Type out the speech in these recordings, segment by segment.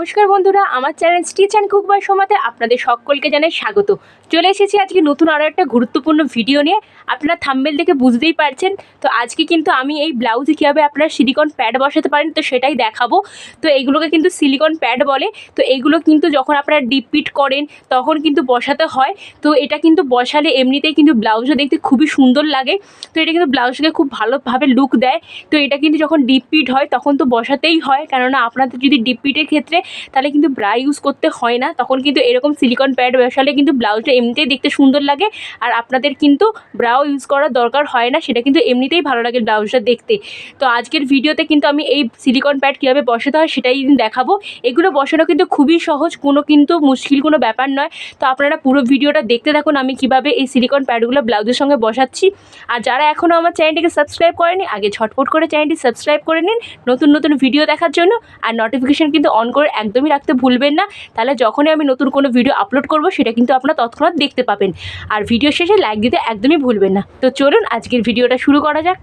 নমস্কার বন্ধুরা, আমার channel stitch and cook by সোমাতে আপনাদের সকলকে জানাই স্বাগত। চলে এসেছি আজকে নতুন আরও একটা গুরুত্বপূর্ণ ভিডিও নিয়ে। আপনারা থাম্বেল দেখে বুঝতেই পারছেন। তো আজকে কিন্তু আমি এই ব্লাউজে কীভাবে আপনারা সিলিকন প্যাড বসাতে পারেন, তো সেটাই দেখাবো। তো এইগুলোকে কিন্তু সিলিকন প্যাড বলে। তো এইগুলো কিন্তু যখন আপনারা ডিপ পিট করেন, তখন কিন্তু বসাতে হয়। তো এটা কিন্তু বসালে এমনিতেই কিন্তু ব্লাউজও দেখতে খুবই সুন্দর লাগে। তো এটা কিন্তু ব্লাউজকে খুব ভালোভাবে লুক দেয়। তো এটা কিন্তু যখন ডিপ পিট হয়, তখন তো বসাতেই হয়। কেননা আপনাদের যদি ডিপ পিটের ক্ষেত্রে তাহলে কিন্তু ব্রা ইউজ করতে হয় না। তখন কিন্তু এরকম সিলিকন প্যাড বসালে কিন্তু ব্লাউজটা এমনিতেই দেখতে সুন্দর লাগে আর আপনাদের কিন্তু ব্রাও ইউজ করার দরকার হয় না, সেটা কিন্তু এমনিতেই ভালো লাগে ব্লাউজটা দেখতে। তো আজকের ভিডিওতে কিন্তু আমি এই সিলিকন প্যাড কীভাবে বসাতে হয় সেটাই দেখাবো। এগুলো বসানো কিন্তু খুবই সহজ, কোনো কিন্তু মুশকিল, কোনো ব্যাপার নয়। তো আপনারা পুরো ভিডিওটা দেখতে থাকুন আমি কীভাবে এই সিলিকন প্যাডগুলো ব্লাউজের সঙ্গে বসাচ্ছি। আর যারা এখনও আমার চ্যানেলটিকে সাবস্ক্রাইব করেনি, আগে ছটফট করে চ্যানেলটি সাবস্ক্রাইব করে নিন। নতুন নতুন ভিডিও দেখার জন্য আর নোটিফিকেশান কিন্তু অন করে একদমই রাখতে ভুলবেন না। তাহলে যখনই আমি নতুন কোনো ভিডিও আপলোড করব, সেটা কিন্তু আপনারা তৎক্ষণাৎ দেখতে পাবেন। আর ভিডিও শেষে লাইক দিতে একদমই ভুলবেন না। তো চলুন আজকের ভিডিওটা শুরু করা যাক।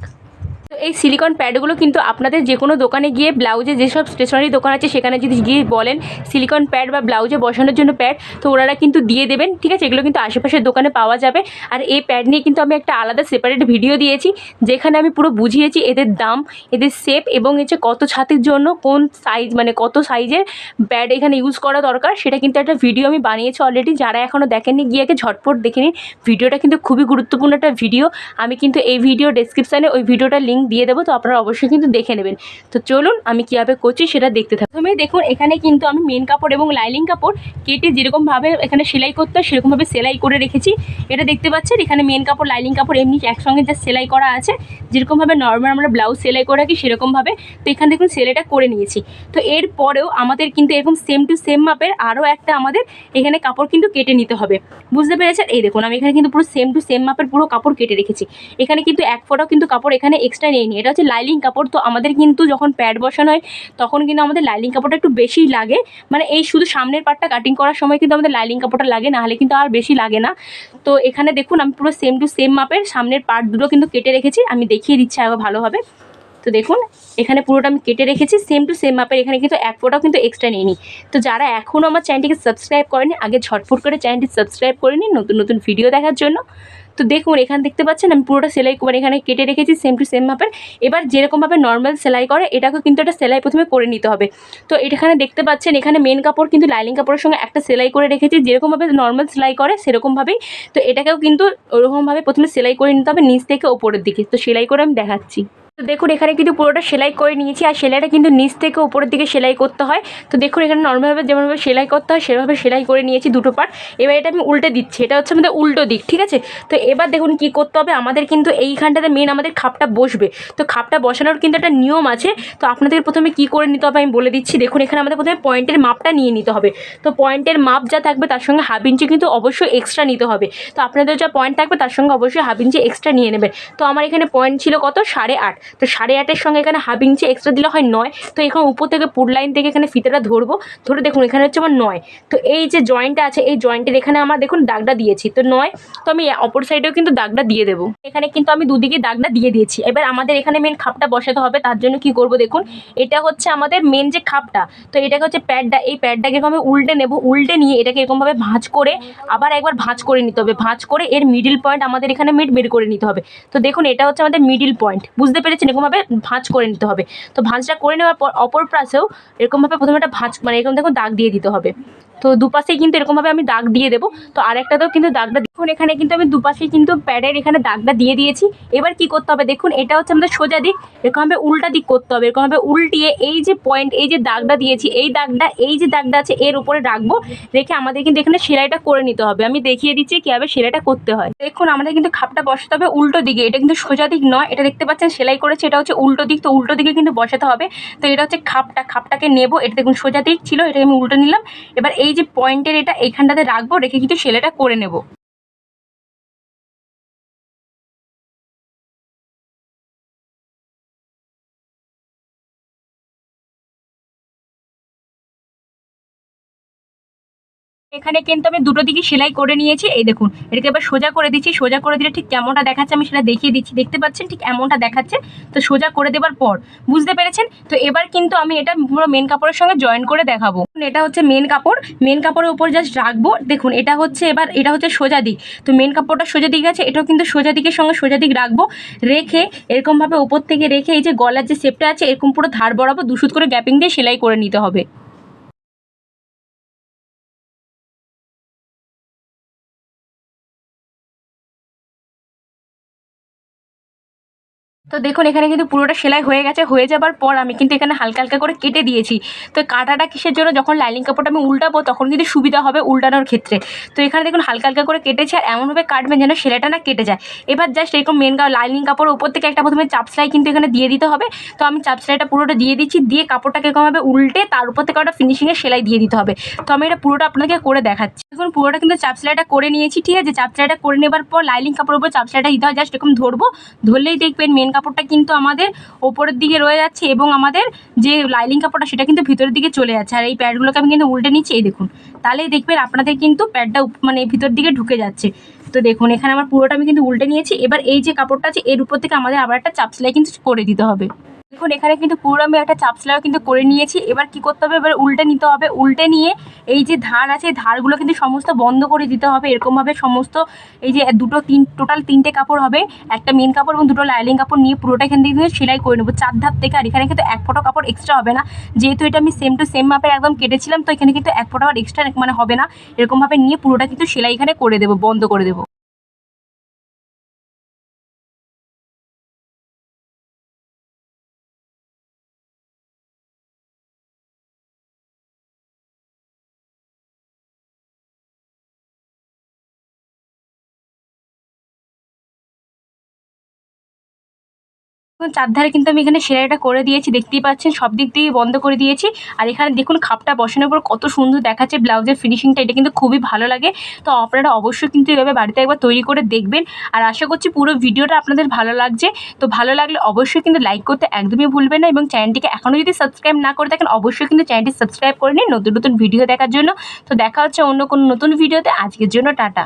তো এই সিলিকন প্যাডগুলো কিন্তু আপনাদের যে কোনো দোকানে গিয়ে ব্লাউজে যেসব স্টেশনারি দোকান আছে, সেখানে যদি গিয়ে বলেন সিলিকন প্যাড বা ব্লাউজে বসানোর জন্য প্যাড তো ওনারা কিন্তু দিয়ে দেবেন, ঠিক আছে? এগুলো কিন্তু আশেপাশের দোকানে পাওয়া যাবে। আর এই প্যাড নিয়ে কিন্তু আমি একটা আলাদা সেপারেট ভিডিও দিয়েছি, যেখানে আমি পুরো বুঝিয়েছি এদের দাম, এদের শেপ এবং হচ্ছে কত ছাতির জন্য, কোন সাইজ মানে কত সাইজের প্যাড এখানে ইউজ করা দরকার, সেটা কিন্তু একটা ভিডিও আমি বানিয়েছি অলরেডি যারা এখনও দেখেননি, গিয়ে আগে ঝটপট দেখে নিন। ভিডিওটা কিন্তু খুবই গুরুত্বপূর্ণ একটা ভিডিও আমি কিন্তু এই ভিডিও ডেসক্রিপশানে ওই ভিডিওটার লিঙ্ক দিয়ে দেবো, তো আপনারা অবশ্যই কিন্তু দেখে নেবেন। তো চলুন আমি কীভাবে করছি সেটা দেখতে থাকুন। প্রথমে দেখুন, এখানে কিন্তু আমি মেন কাপড় এবং লাইলিং কাপড় কেটে যেরকমভাবে এখানে সেলাই করতে হয়, সেরকমভাবে সেলাই করে রেখেছি। এটা দেখতে পাচ্ছেন, এখানে মেন কাপড় লাইলিং কাপড় এমনি একসঙ্গে যা সেলাই করা আছে। যেরকমভাবে নর্মাল আমরা ব্লাউজ সেলাই করে রাখি, সেরকমভাবে। তো এখানে দেখুন, সেলাইটা করে নিয়েছি। তো এরপরেও আমাদের কিন্তু এরকম সেম টু সেম মাপের আরও একটা আমাদের এখানে কাপড় কিন্তু কেটে নিতে হবে। বুঝতে পেরেছেন? এই দেখুন, আমি এখানে কিন্তু পুরো সেম টু সেম মাপের পুরো কাপড় কেটে রেখেছি। এখানে কিন্তু এক ফোটাও কিন্তু কাপড় এখানে এক্সট্রা নেই এটা হচ্ছে লাইলিং কাপড়। তো আমাদের কিন্তু যখন প্যাড বসানো হয়, তখন কিন্তু আমাদের লাইলিং কাপড়টা একটু বেশি লাগে। মানে এই শুধু সামনের পার্টটা কাটিং করার সময় কিন্তু আমাদের লাইলিং কাপড়টা লাগে, নাহলে কিন্তু আর বেশি লাগে না। তো এখানে দেখুন, আমি পুরো সেম টু সেম মাপের সামনের পার্ট দুটো কিন্তু কেটে রেখেছি। আমি দেখিয়ে দিচ্ছি আরও ভালোভাবে। তো দেখুন, এখানে পুরোটা আমি কেটে রেখেছি। সেম টু সেম মাপের এখানে কিন্তু এক ফোটাও কিন্তু এক্সট্রা নিইনি তো যারা এখনও আমার চ্যানেলটিকে সাবস্ক্রাইব করেনি, আগে ঝটফট করে চ্যানেলটি সাবস্ক্রাইব করে নিন। নতুন নতুন ভিডিও দেখার জন্য। তো দেখুন, এখানে দেখতে পাচ্ছেন, আমি পুরোটা সেলাই মানে এখানে কেটে রেখেছি সেম টু সেম মাপের এবার যেরকমভাবে নর্মাল সেলাই করে, এটাকেও কিন্তু একটা সেলাই প্রথমে করে নিতে হবে। তো এখানে দেখতে পাচ্ছেন, এখানে মেন কাপড় কিন্তু লাইলিং কাপড়ের সঙ্গে একটা সেলাই করে রেখেছি যেরকমভাবে নর্মাল সেলাই করে সেরকমভাবেই তো এটাকেও কিন্তু ওরকমভাবে প্রথমে সেলাই করে নিতে হবে, নিচ থেকে ওপরের দিকে। তো সেলাই করে আমি দেখাচ্ছি। তো দেখুন, এখানে কিন্তু পুরোটা সেলাই করে নিয়েছি। আর সেলাইটা কিন্তু নিচ থেকে উপরের দিকে সেলাই করতে হয়। তো দেখুন, এখানে নর্মালভাবে যেমনভাবে সেলাই করতে হয়, সেভাবে সেলাই করে নিয়েছি দুটো পার্ট। এবার এটা আমি উল্টে দিচ্ছি। এটা হচ্ছে আমাদের উল্টো দিক, ঠিক আছে? তো এবার দেখুন, কি করতে হবে? আমাদের কিন্তু এইখানটাতে মেন আমাদের খাপটা বসবে। তো খাপটা বসানোর কিন্তু একটা নিয়ম আছে। তো আপনাদের প্রথমে কি করে নিতে হবে আমি বলে দিচ্ছি। দেখুন, এখানে আমাদের প্রথমে পয়েন্টের মাপটা নিয়ে নিতে হবে। তো পয়েন্টের মাপ যা থাকবে, তার সঙ্গে হাফ ইঞ্চি কিন্তু অবশ্যই এক্সট্রা নিতে হবে। তো আপনাদের যা পয়েন্ট থাকবে, তার সঙ্গে অবশ্যই হাফ ইঞ্চি এক্সট্রা নিয়ে নেবেন। তো আমার এখানে পয়েন্ট ছিল কত? সাড়ে আট। তো সাড়ে আটের সঙ্গে এখানে হাফ ইঞ্চি এক্সট্রা দিলে হয় নয়। তো এখানে উপর থেকে পুর লাইন থেকে এখানে ফিতেটা ধরবো। ধরে দেখুন, এখানে হচ্ছে আমার নয়। তো এই যে জয়েন্টটা আছে, এই জয়েন্টের এখানে আমার দেখুন দাগটা দিয়েছি। তো নয়, তো আমি অপর সাইডেও কিন্তু দাগটা দিয়ে দেবো। এখানে কিন্তু আমি দুদিকে দাগটা দিয়ে দিয়েছি। এবার আমাদের এখানে মেন খাপটা বসাতে হবে, তার জন্য কি করব দেখুন, এটা হচ্ছে আমাদের মেন যে খাপটা, তো এটাকে হচ্ছে প্যাডটা এই প্যাডটাকে আমি উল্টে নেব। উল্টে নিয়ে এটাকে এরকমভাবে ভাঁজ করে, আবার একবার ভাঁজ করে নিতে হবে। ভাঁজ করে এর মিডিল পয়েন্ট আমাদের এখানে মিড বের করে নিতে হবে। তো দেখুন, এটা হচ্ছে আমাদের মিডিল পয়েন্ট বুঝতে পেরেছেন এরকমভাবে ভাঁজ করে নিতে হবে। তো ভাঁজটা করে নেওয়ার পর অপর পাশেও এরকমভাবে প্রথমে একটা ভাঁজ মানে এরকম দেখুন দাগ দিয়ে দিতে হবে। তো দুপাশেই কিন্তু এরকমভাবে আমি দাগ দিয়ে দেবো। তো আরেকটাতেও কিন্তু দাগটা, দেখুন এখানে কিন্তু আমি দুপাশেই কিন্তু প্যাডের এখানে দাগটা দিয়ে দিয়েছি। এবার কি করতে হবে দেখুন, এটা হচ্ছে আমাদের সোজা দিক, এরকমভাবে উল্টা দিক করতে হবে। এরকমভাবে উল্টিয়ে এই যে পয়েন্ট এই যে দাগটা দিয়েছি, এই দাগটা, এই যে দাগটা আছে, এর উপরে রাখব। রেখে আমাদের কিন্তু এখানে সেলাইটা করে নিতে হবে। আমি দেখিয়ে দিচ্ছি কীভাবে সেলাইটা করতে হয়। দেখুন, আমাদের কিন্তু খাপটা বসাতে হবে উল্টো দিকে। এটা কিন্তু সোজা দিক নয়। এটা দেখতে পাচ্ছেন, সেলাই করেছে, এটা হচ্ছে উল্টো দিক, তো উল্টো দিকে কিন্তু বসাতে হবে। তো এটা হচ্ছে খাপটা, খাপটাকে নেব এটা দেখুন সোজা দিক ছিল এটা আমি উল্টো নিলাম। এবার এই যে পয়েন্টের এটা এইখানটাতে রাখব, রেখে কিন্তু সেলাইটা করে নেব। এখানে কিন্তু আমি দুটো দিকে সেলাই করে নিয়েছি। এই দেখুন, এটাকে এবার সোজা করে দিচ্ছি। সোজা করে দিলে ঠিক কেমনটা দেখাচ্ছে আমি সেটা দেখিয়ে দিচ্ছি। দেখতে পাচ্ছেন ঠিক এমনটা দেখাচ্ছে। তো সোজা করে দেওয়ার পর, বুঝতে পেরেছেন? তো এবার কিন্তু আমি এটা পুরো মেন কাপড়ের সঙ্গে জয়েন করে দেখাবো। এটা হচ্ছে মেন কাপড়। মেন কাপড়ের উপর জাস্ট রাখব। দেখুন, এটা হচ্ছে এবার, এটা হচ্ছে সোজা দিক। তো মেন কাপড়টা সোজা দিক আছে, এটাও কিন্তু সোজা দিকের সঙ্গে সোজা দিক রাখব। রেখে এরকমভাবে উপর থেকে রেখে এই যে গলার যে শেপটা আছে, এরকম পুরো ধার বরাবর দুশুত করে গ্যাপিং দিয়ে সেলাই করে নিতে হবে। তো দেখুন, এখানে কিন্তু পুরোটা সেলাই হয়ে গেছে। হয়ে যাবার পর আমি কিন্তু এখানে হালকা হালকা করে কেটে দিয়েছি। তো কাটাটা কিসের জন্য? যখন লাইনিং কাপড়টা আমি উল্টাবো, তখন কিন্তু সুবিধা হবে উল্টানোর ক্ষেত্রে। তো এখানে দেখুন, হালকা হালকা করে কেটেছে আর এমনভাবে কাটবেন যেন সেলাইটা না কেটে যায়। এবার জাস্ট এরকম মেন লাইনিং কাপড়ের উপর থেকে একটা প্রথমে চাপ সেলাই কিন্তু এখানে দিয়ে দিতে হবে। তো আমি চাপ সেলাইটা পুরোটা দিয়ে দিচ্ছি, দিয়ে কাপড়টাকে এরকমভাবে উল্টে তার উপর থেকে একটা ফিনিশিংয়ের সেলাই দিয়ে দিতে হবে। তো আমি এটা পুরোটা আপনাদেরকে করে দেখাচ্ছি। দেখুন, পুরোটা কিন্তু চাপ সেলাইটা করে নিয়েছি, ঠিক আছে? চাপ সেলাইটা করে নেবার পর লাইনিং কাপড়ের উপর চাপ সেলাইটা দিতে হয়। জাস্ট এরকম ধরবো, ধরলেই দেখবেন মেন কাপড়টা কিন্তু আমাদের ওপরের দিকে রয়ে যাচ্ছে এবং আমাদের যে লাইলিং কাপড়টা, সেটা কিন্তু ভিতরের দিকে চলে যাচ্ছে। আর এই প্যাডগুলোকে আমি কিন্তু উল্টে নিচ্ছি, এই দেখুন। তাহলেই দেখবেন আপনাদের কিন্তু প্যাডটা মানে ভিতর দিকে ঢুকে যাচ্ছে। তো দেখুন, এখানে আমার পুরোটা আমি কিন্তু উল্টে নিয়েছি। এবার এই যে কাপড়টা আছে, এর উপর থেকে আমাদের আবার একটা চাপ সেলাই কিন্তু করে দিতে হবে। দেখুন, এখানে কিন্তু পুরো আমি একটা চাপ সেলাইও কিন্তু করে নিয়েছি। এবার কি করতে হবে? এবার উল্টে নিতে হবে। উল্টে নিয়ে এই যে ধার আছে, ধারগুলো কিন্তু সমস্ত বন্ধ করে দিতে হবে। এরকমভাবে সমস্ত এই যে দুটো তিন টোটাল তিনটে কাপড় হবে। একটা মেন কাপড় এবং দুটো লাইলিং কাপড় নিয়ে পুরোটা এখান থেকে কিন্তু সেলাই করে নেব। চার ধার থেকে আর এখানে কিন্তু এক ফোটো কাপড় এক্সট্রা হবে না। যেহেতু এটা আমি সেম টু সেম মাপের একদম কেটেছিলাম, তো এখানে কিন্তু এক ফোটো আর এক্সট্রা মানে হবে না। এরকমভাবে নিয়ে পুরোটা কিন্তু সেলাই এখানে করে দেবো, বন্ধ করে দেবো। চারধারে কিন্তু আমি এখানে সেলাইটা করে দিয়েছি, দেখতেই পাচ্ছেন, সব দিক দিয়ে বন্ধ করে দিয়েছি। আর এখানে দেখুন, খাপটা বসানোর পর কত সুন্দর দেখাচ্ছে ব্লাউজের ফিনিশিংটা এটা কিন্তু খুবই ভালো লাগে। তো আপনারা অবশ্যই কিন্তু এভাবে বাড়িতে একবার তৈরি করে দেখবেন। আর আশা করছি পুরো ভিডিওটা আপনাদের ভালো লাগছে। তো ভালো লাগলে অবশ্যই কিন্তু লাইক করতে একদমই ভুলবেন না এবং চ্যানেলটিকে এখনও যদি সাবস্ক্রাইব না করে থাকেন, অবশ্যই কিন্তু চ্যানেলটি সাবস্ক্রাইব করে নিন নতুন নতুন ভিডিও দেখার জন্য। তো দেখা হচ্ছে অন্য কোনো নতুন ভিডিওতে। আজকের জন্য টাটা।